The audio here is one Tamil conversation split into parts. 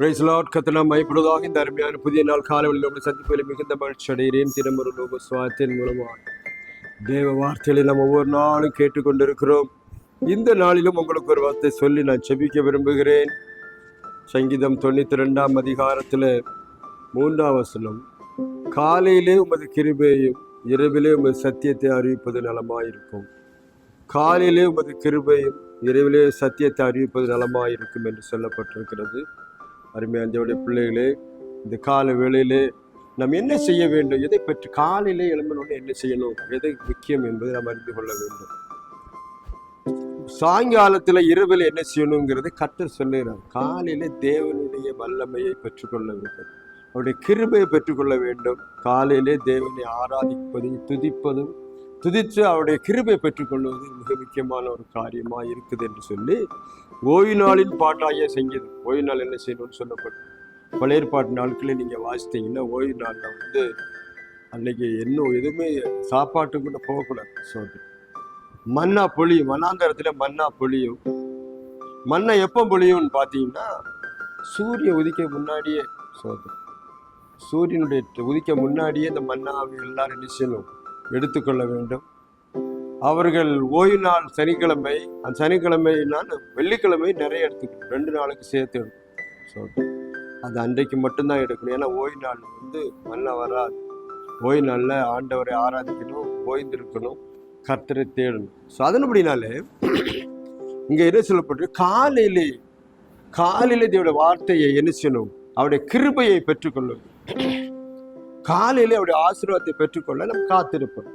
பிரைஸ் லார்ட் கத்தனா மைப்படுவதாக இந்த அருமையான புதிய நாள் காலையில் நம்ம சந்திப்பில் மிகுந்த மகிழ்ச்சி அடைகிறேன் தினமொரு லோக சுவாத்தின் மூலமாக. தேவ வார்த்தைகளை நம்ம ஒவ்வொரு நாளும் கேட்டுக்கொண்டிருக்கிறோம். இந்த நாளிலும் உங்களுக்கு ஒரு வார்த்தை சொல்லி நான் செபிக்க விரும்புகிறேன். சங்கீதம் தொண்ணூற்றி ரெண்டாம் அதிகாரத்தில் மூன்றாம் வசனம். காலையிலே உமது கிருபையையும் இரவிலே உமது சத்தியத்தை அறிவிப்பது நலமாயிருக்கும். காலையிலே உமது கிருபையும் இரவிலே சத்தியத்தை அறிவிப்பது நலமாயிருக்கும் என்று சொல்லப்பட்டிருக்கிறது. அருமையாந்தவுடைய பிள்ளைகளே இந்த கால வேளையிலே நாம் என்ன செய்ய வேண்டும்? எதை பற்றி காலையிலே எழும்பினோட என்ன செய்யணும்? எதை முக்கியம் என்பதை நாம் அறிந்து கொள்ள வேண்டும். சாயங்காலத்தில் இரவில் என்ன செய்யணுங்கிறதை கற்று சொல்லுகிறார். காலையிலே தேவனுடைய வல்லமையை பெற்றுக்கொள்ள வேண்டும். அவருடைய கிருபையை பெற்றுக்கொள்ள வேண்டும். காலையிலே தேவனை ஆராதிப்பதும் துதிப்பதும் துதித்து அவருடைய கிருபை பெற்றுக்கொள்வது மிக முக்கியமான ஒரு காரியமாக இருக்குது என்று சொல்லி ஓய்வு நாளின் பாட்டாகிய செஞ்சது ஓய்வு நாள் என்ன செய்யணும்னு சொல்லப்படும். பழைய பாட்டு நாட்களில் நீங்கள் வாசித்தீங்கன்னா ஓய்வு நாளில் வந்து அன்னைக்கு இன்னும் எதுவுமே சாப்பாட்டு கூட போகக்கூடாது சோதனை மண்ணா பொழியும் மண்ணாந்தரத்தில் மண்ணா பொழியும் மண்ணை எப்போ பொழியும்னு பார்த்தீங்கன்னா சூரியன் உதிக்க முன்னாடியே சோதனை சூரியனுடைய உதிக்க முன்னாடியே இந்த மண்ணாவை எல்லாரும் என்ன செய்யணும்? எடுத்துக்கொள்ள வேண்டும். அவர்கள் ஓய்வு நாள் சனிக்கிழமை அந்த சனிக்கிழமைனால் வெள்ளிக்கிழமை நிறைய எடுத்துக்கணும். ரெண்டு நாளுக்கு சேர்த்து எடுக்கணும். ஸோ அது அன்றைக்கு மட்டும்தான் எடுக்கணும். ஏன்னா ஓய்வு நாள் வந்து மண்ணை வராது. ஓய்வு நாளில் ஆண்டவரை ஆராதிக்கணும் ஓய்ந்திருக்கணும் கர்த்தரை தேடணும். ஸோ அதன்படினாலே இங்கே என்ன சொல்லப்பட்டு காலையிலே காலையில் தேவடைய வார்த்தையை என்ன செய்யணும்? அவருடைய கிருபையை பெற்றுக்கொள்ளும் காலையிலே அவருடைய ஆசீர்வாதத்தை பெற்றுக்கொள்ள நம்ம காத்திருப்போம்.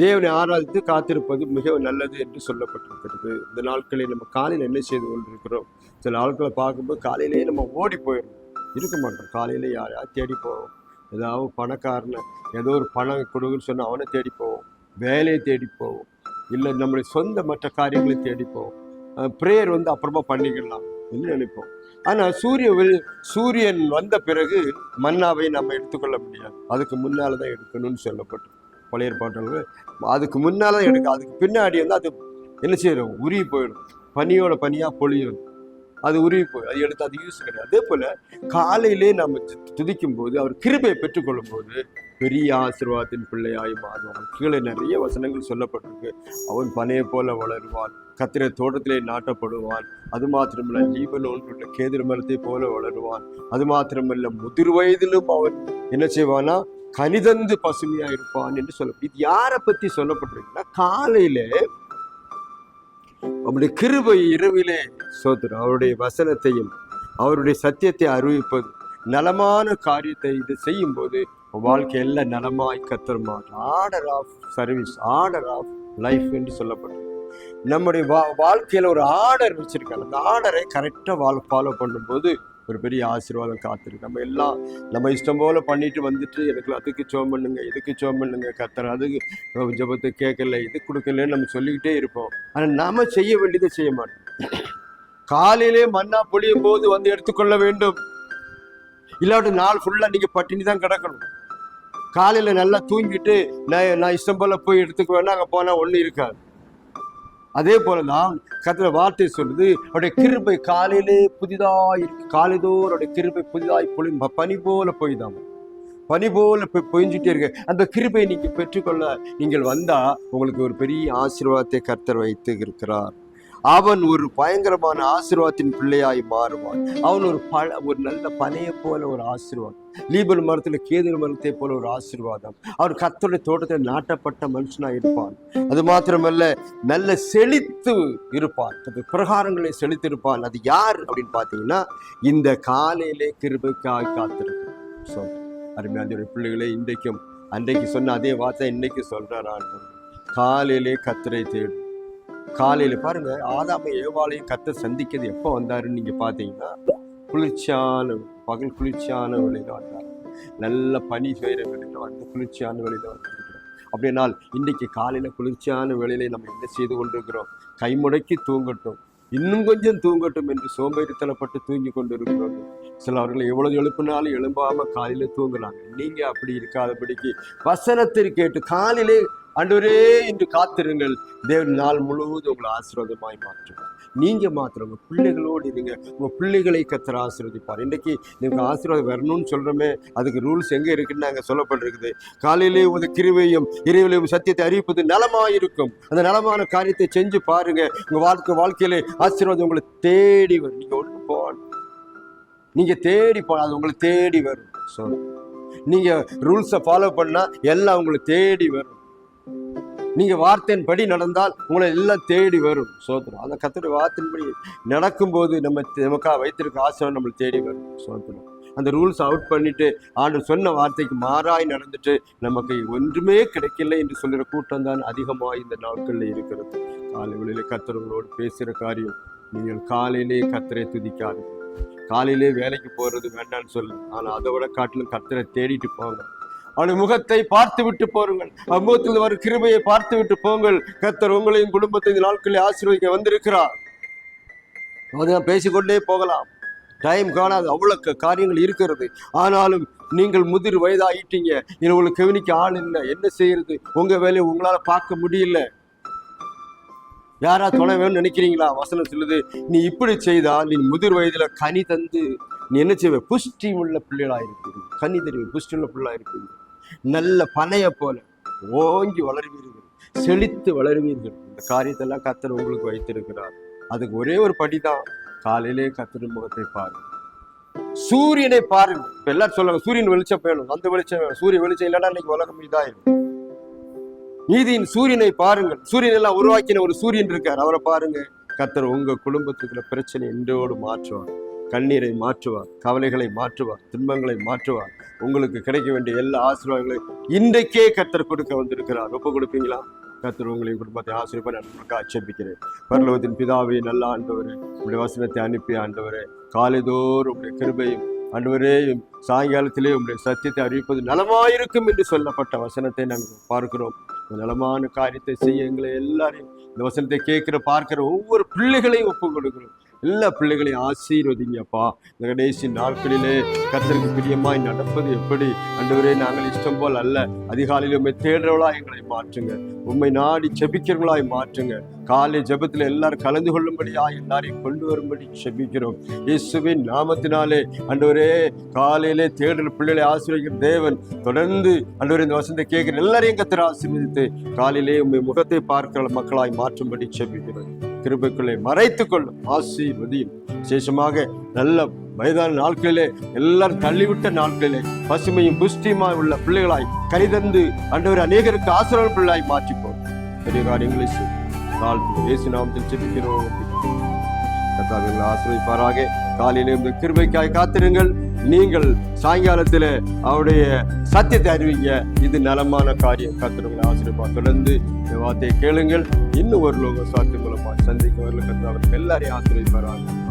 தேவனை ஆராதித்து காத்திருப்பது மிகவும் நல்லது என்று சொல்லப்பட்டிருக்கிறது. இந்த நாட்களில் நம்ம காலையில் என்ன செய்து கொண்டிருக்கிறோம்? சில ஆட்களை பார்க்கும்போது காலையிலேயே நம்ம ஓடி போயிடும் இருக்க மாட்டோம். காலையில யாரையா தேடி போவோம்? ஏதாவது பணக்காரனை ஏதோ ஒரு பணம் கொடுக்குன்னு சொன்னால் அவனை தேடி போவோம். வேலையை தேடி போவோம். இல்லை நம்மளுடைய சொந்த மற்ற காரியங்களை தேடி போவோம். ப்ரேயர் வந்து அப்புறமா பண்ணிக்கலாம் என்று நினைப்போம். ஆனால் சூரிய சூரியன் வந்த பிறகு மன்னாவை நம்ம எடுத்துக்கொள்ள முடியாது. அதுக்கு முன்னால் தான் எடுக்கணும்னு சொல்லப்பட்டு பழைய ஏற்பாட்டில் அதுக்கு முன்னால் தான் எடுக்க அதுக்கு பின்னாடி வந்து அது என்ன செய்யறோம் உருகி போயிடும். பனியோட பனியாக பொழியும். அது உருகி போய் அது எடுத்து அது யூஸ் கிடையாது. அதே போல் காலையிலே நம்ம து- துதிக்கும் போது அவர் கிருபையை பெற்றுக்கொள்ளும் போது பெரிய ஆசீர்வாதத்தின் பிள்ளையாய் மாறுவான். கீழே நிறைய வசனங்கள் சொல்லப்பட்டிருக்கு. அவன் பனையை போல வளருவான். கத்திர தோட்டத்திலே நாட்டப்படுவான். அது மாத்திரமல்ல லீபனோன் கேதிர மரத்தை போல வளருவான். அது மாத்திரமல்ல முதிர் வயதிலும் அவன் என்ன செய்வானா கனிதந்து பசுமையா இருப்பான் என்று சொல்ல இது யாரை பத்தி சொல்லப்பட்டிருக்குன்னா காலையிலே அவருடைய கிருபை இரவிலே சோதரம் அவருடைய வசனத்தையும் அவருடைய சத்தியத்தை அறிவிப்பது நலமான காரியத்தை இது செய்யும் வாழ்க்கையில் நலமாய் கத்தருமான் order of service order of life என்று சொல்லப்படும். நம்முடைய வா வாழ்க்கையில் ஒரு ஆர்டர் வச்சுருக்காங்க. அந்த ஆர்டரை கரெக்டாக வாழ் ஃபாலோ பண்ணும்போது ஒரு பெரிய ஆசீர்வாதம் காத்திருக்கு. நம்ம எல்லாம் நம்ம இஷ்டம் போல் பண்ணிட்டு வந்துட்டு எனக்கு அதுக்கு சோம் பண்ணுங்க இதுக்கு சோம் பண்ணுங்க கத்துற அதுக்கு ஜபத்தை கேட்கல இது கொடுக்கலன்னு நம்ம சொல்லிக்கிட்டே இருப்போம். ஆனால் நாம் செய்ய வேண்டியதை செய்ய மாட்டோம். காலையிலே மண்ணா பொழியும் போது வந்து எடுத்துக்கொள்ள வேண்டும். இல்லாட்டி நாள் ஃபுல்லாக நீங்கள் பட்டினி தான் கிடக்கணும். காலையில் நல்லா தூங்கிட்டு நான் நான் இஷ்டம் போல் போய் எடுத்துக்குவேன்னா அங்கே போனால் ஒன்றும் இருக்காது. அதே போல தான் கத்திர வார்த்தை சொல்லுது அவருடைய கிருபை காலையிலே புதிதாய் இருக்கு காலைதோறும் அவருடைய கிருபை புதிதாய் பொழி பனி போல பொய்தாம். பனி போல போய் பொழிஞ்சிட்டே இருக்க. அந்த கிருபை நீங்கள் பெற்றுக்கொள்ள நீங்கள் வந்தால் உங்களுக்கு ஒரு பெரிய ஆசீர்வாதத்தை கர்த்தர் வைத்து இருக்கிறார் அவன் ஒரு பயங்கரமான ஆசீர்வாதத்தின் பிள்ளையாய் மாறுவான். அவன் ஒரு பழ ஒரு நல்ல பனையை போல ஒரு ஆசீர்வாதம். லீபல் மரத்தில் கேதுரு மரத்தை போல ஒரு ஆசீர்வாதம். அவர் கர்த்தருடைய தோட்டத்தில் நாட்டப்பட்ட மனுஷனாக இருப்பான். அது மாத்திரமல்ல நல்ல செழித்து இருப்பான். அந்த பிரகாரங்களை செழித்து இருப்பான் அது யார் அப்படின்னு பார்த்தீங்கன்னா இந்த காலையிலே கிருபைக்காக காத்திருக்கும். ஸோ அருமையான பிள்ளைகளே இன்றைக்கும் அன்றைக்கு சொன்ன அதே வார்த்தை இன்னைக்கு சொல்கிறார் காலையிலே கத்தரை தேடும் காலையில் பாருங்க ஆதாம ஏவாலையும் கத்த சந்திக்கிறது எப்போ வந்தாருன்னு நீங்கள் பார்த்தீங்கன்னா குளிர்ச்சியான பகல் குளிர்ச்சியான வழியில் வந்தார். நல்ல பனி பெய்கிற வெளியில் வந்து குளிர்ச்சியான வழியில் வந்திருக்கிறோம் அப்படினால் இன்றைக்கு காலையில் குளிர்ச்சியான வேலையில நம்ம என்ன செய்து கொண்டிருக்கிறோம்? கைமுடக்கி தூங்கட்டும். இன்னும் கொஞ்சம் தூங்கட்டும் என்று சோம்பேறித்தனப்பட்டு தூங்கி கொண்டிருக்கிறோம். சிலவர்கள் எவ்வளவு எழுப்பினாலும் எழும்பாமல் காலையில் தூங்குறாங்க. நீங்கள் அப்படி இருக்காதபடிக்கு வசனத்தை கேட்டு காலையிலே ஆண்டவரே என்று காத்திருங்கள். தேவன் நாள் முழுவதும் உங்களை ஆசீர்வாதமாய் மாற்றுவார். நீங்க மாத்திரம் உங்க பிள்ளைகளோடு இருங்க. உங்க பிள்ளைகளை கத்திர ஆசீர்வதிப்பார். இன்னைக்கு நீங்க ஆசீர்வாதம் வரணும்னு சொல்றோமே அதுக்கு ரூல்ஸ் எங்க இருக்குன்னு நாங்க சொல்லப்பட்டிருக்குது. காலையிலேயே உங்க கிருவையும் இறைவிலையும் சத்தியத்தை அறிவிப்பது நலமாயிருக்கும். அந்த நலமான காரியத்தை செஞ்சு பாருங்க. உங்க வாழ்க்கை வாழ்க்கையிலே ஆசீர்வாதம் உங்களை தேடி வரும். நீங்க ஒன்று போகணும் நீங்க தேடி போகலாம் அது உங்களை தேடி வரும். ஸோ நீங்க ரூல்ஸை ஃபாலோ பண்ணா எல்லாம் உங்களை தேடி வரும். நீங்கள் வார்த்தையின் படி நடந்தால் உங்களை எல்லாம் தேடி வரும். சோத்திரம் அந்த கத்தோட வார்த்தையின்படி நடக்கும்போது நம்ம நமக்காக வைத்திருக்க ஆசை நம்மளை தேடி வரும். சோத்திரம் அந்த ரூல்ஸ் அவுட் பண்ணிட்டு ஆண்டு சொன்ன வார்த்தைக்கு மாறாய் நடந்துட்டு நமக்கு ஒன்றுமே கிடைக்கல என்று சொல்கிற கூட்டம் தான் அதிகமாக இந்த நாட்களில் இருக்கிறது. காலை வெளியில கத்தரவங்களோடு பேசுகிற காரியம் நீங்கள் காலையிலே கத்தரை துதிக்காது காலையிலே வேலைக்கு போகிறது வேண்டாம்னு சொல்லு. ஆனால் அதை விட காட்டிலும் கத்தரை தேடிட்டு போங்க. அவனுடைய முகத்தை பார்த்து விட்டு போருங்கள். அம்முகத்தில் வரும் கிருபையை பார்த்து விட்டு போங்கள். கத்தர் உங்களையும் குடும்பத்தை இந்த நாட்களில் ஆசீர்வதிக்க வந்திருக்கிறார். அதான் பேசிக்கொண்டே போகலாம். டைம் காணாது அவ்வளோ காரியங்கள் இருக்கிறது. ஆனாலும் நீங்கள் முதிர் வயதாகிட்டீங்க இதில் உங்களுக்கு கவனிக்க ஆள் இல்லை. என்ன செய்யறது? உங்க வேலையை உங்களால பார்க்க முடியல. யாரா துணை வேணும்னு நினைக்கிறீங்களா? வசனம் சொல்லுது நீ இப்படி செய்தா நீ முதிர் வயதுல கனி தந்து நீ என்ன செய்வ? புஷ்டி உள்ள பிள்ளைகளா இருப்பீங்க கனி தெரியும் புஷ்டி உள்ள பிள்ளை இருப்பீங்க நல்ல பனையை போல ஓங்கி வளருவீர்கள் செழித்து வளருவீர்கள். இந்த காரியத்தெல்லாம் கத்தர் உங்களுக்கு வைத்திருக்கிறார். அதுக்கு ஒரே ஒரு படிதான் காலையிலே கத்தர் முகத்தை பாருங்கள். சூரியனை பாருங்க இப்ப எல்லாரும் சொல்லுங்க சூரியன் வெளிச்சம் வேணும் அந்த வெளிச்சம் வேணும். சூரிய வெளிச்சம் இல்லைன்னா இன்னைக்கு உலகம் இதாயிரும். நீதியின் சூரியனை பாருங்கள். சூரியன் எல்லாம் உருவாக்கின ஒரு சூரியன் இருக்கார். அவரை பாருங்க கத்தர் உங்க குடும்பத்துக்குள்ள பிரச்சனை இன்றோடு மாற்றுவார். கண்ணீரை மாற்றுவார் கவலைகளை மாற்றுவார் துன்பங்களை மாற்றுவார். உங்களுக்கு கிடைக்க வேண்டிய எல்லா ஆசீர்வாதங்களையும் இன்றைக்கே கத்தர் கொடுக்க வந்திருக்கிறார். ஒப்பு கொடுப்பீங்களா? கத்தர் உங்களின் குடும்பத்தை ஆசிரியப்பா நான் ஆட்சேபிக்கிறேன் பரலோகத்தின் பிதாவை நல்ல ஆண்டவர் உடைய வசனத்தை அனுப்பி ஆண்டவர் காலைதோறும் உடைய கிருபையும் அன்றுவரே சாயங்காலத்திலே உடைய சத்தியத்தை அறிவிப்பது நலமாயிருக்கும் என்று சொல்லப்பட்ட வசனத்தை நாங்கள் பார்க்கிறோம். நலமான காரியத்தை செய்ய எங்களை எல்லாரையும் இந்த வசனத்தை கேட்கிற பார்க்கிற ஒவ்வொரு பிள்ளைகளையும் ஒப்புக் கொடுக்கிறோம். எல்லா பிள்ளைகளையும் ஆசீர்வதிங்கப்பா. இந்த கடைசி நாட்களிலே கர்த்தருக்கு பிரியமாய் நடப்பது எப்படி? அன்றுவரே நாங்கள் இஷ்டம் போல் அல்ல. அதிகாலையில் உண்மை தேடுறவளா எங்களை மாற்றுங்க. உண்மை நாடி செபிக்கிறவங்களாய் மாற்றுங்க. காலை ஜெபத்தில் எல்லாரும் கலந்து கொள்ளும்படியா எல்லாரையும் கொண்டு வரும்படி செபிக்கிறோம். இயேசுவின் நாமத்தினாலே அன்றுவரே காலையிலே தேடுற பிள்ளைகளை ஆசீர்வதிக்கிற தேவன் தொடர்ந்து அன்றுவரே இந்த வசனத்தை கேட்கிற எல்லாரையும் கத்திர ஆசீர்வதித்து காலையிலே உண்மை முகத்தை பார்க்கிற மக்களாய் மாற்றும்படி செபிக்கிறோம். கிருபைக்குள்ளே மறைத்து கொள்ளும் ஆசீர்வதியும். விசேஷமாக நல்ல வயதான நாட்களிலே எல்லாரும் தள்ளிவிட்ட நாட்களிலே பசுமையும் புஷ்டியுமாய் உள்ள பிள்ளைகளாய் கரிதந்து அண்டவர் அநேகருக்கு ஆசிரியர் பிள்ளையாய் மாற்றிப்போம். பெரிய காரியங்களை செய்யும் இயேசு நாமத்தில் செபிக்கிறோம் ஆசிரியப்பாராக காலையிலே இந்த கிருபைக்காய் காத்திருங்கள். நீங்கள் சாயங்காலத்தில் அவருடைய சத்தியத்தை அறிவிங்க. இது நலமான காரியம். கத்திரங்களை ஆசிரியப்பா தொடர்ந்து இந்த வார்த்தையை கேளுங்கள். இன்னும் ஒரு லோக சாத்தியம் மூலமாக சந்திக்க வரல கத்திர அவர்கள் எல்லாரையும் ஆசிரியப்பார்கள்